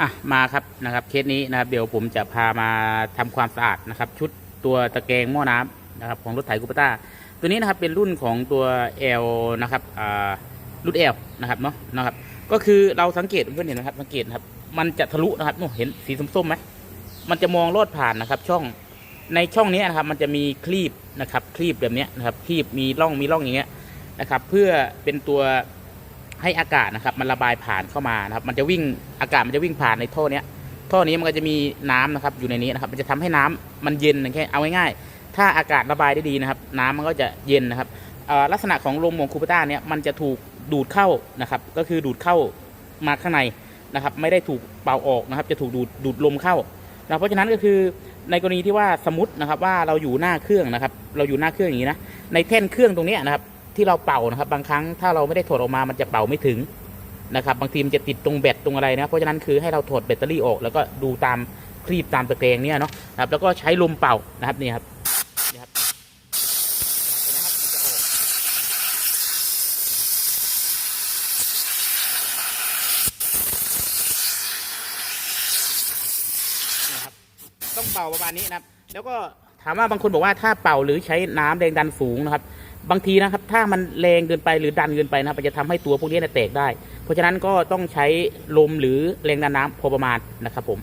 อะมาครับนะครับเคสนี้นะครับเดี๋ยวผมจะพามาทำความสะอาดนะครับ ชุดตัวตะแกรงหม้อน้ำนะครับของรถไถคูปต้า ตัวนี้นะครับเป็นรุ่นของตัว L นะครับอ่ารุ่น L นะครับเนาะนะครับ ก็คือเราสังเกตเพื่อนเห็นไหมครับสังเกตครับมันจะทะลุนะครับโอ้เห็นสีส้มๆไหมมันจะมองลอดผ่านนะครับ ช่องในช่องนี้นะครับมันจะมีคลีบนะครับคลีบแบบนี้นะครับคลีบมีร่องมีร่องอย่างเงี้ยนะครับ เพื่อเป็นตัว ให้อากาศนะครับ มันระบายผ่านเข้ามานะครับ มันจะวิ่งอากาศมันจะวิ่งผ่านในท่อเนี้ยท่อนี้มันก็จะมีน้ำนะครับอยู่ในนี้นะครับ มันจะทำให้น้ำมันเย็นแค่เอาง่ายๆถ้าอากาศระบายได้ดีนะครับ น้ำมันก็จะเย็นนะครับลักษณะของลมของคูปต้าเนี่ยมันจะถูกดูดเข้านะครับ ก็คือดูดเข้ามาข้างในนะครับ ไม่ได้ถูกเป่าออกนะครับ จะถูกดูดดูดลมเข้านะเพราะฉะนั้นก็คือในกรณีที่ว่าสมมตินะครับว่าเราอยู่หน้าเครื่องนะครับ เราอยู่หน้าเครื่องอย่างนี้นะในแท่นเครื่องตรงเนี้ยนะครับ ที่เราเป่านะครับ บางครั้งถ้าเราไม่ได้ถอดออกมามันจะเป่าไม่ถึงนะครับ บางทีมันจะติดตรงแบตตรงอะไรนะเพราะฉะนั้นคือให้เราถอดแบตเตอรี่ออกแล้วก็ดูตามคลีบตามตะแกรงเนี่ยเนาะนะครับแล้วก็ใช้ลมเป่านะครับนี่ครับนี่ครับเห็นไหมครับมันจะออกนะครับต้องเป่าประมาณนี้นะครับ แล้วก็ถามว่าบางคนบอกว่าถ้าเป่าหรือใช้น้ำแรงดันสูงนะครับ บางทีนะครับ ถ้ามันแรงเกินไปหรือดันเกินไปนะครับมันจะทำให้ตัวพวกนี้แตกได้ เพราะฉะนั้นก็ต้องใช้ลมหรือแรงดันน้ำพอประมาณนะครับผม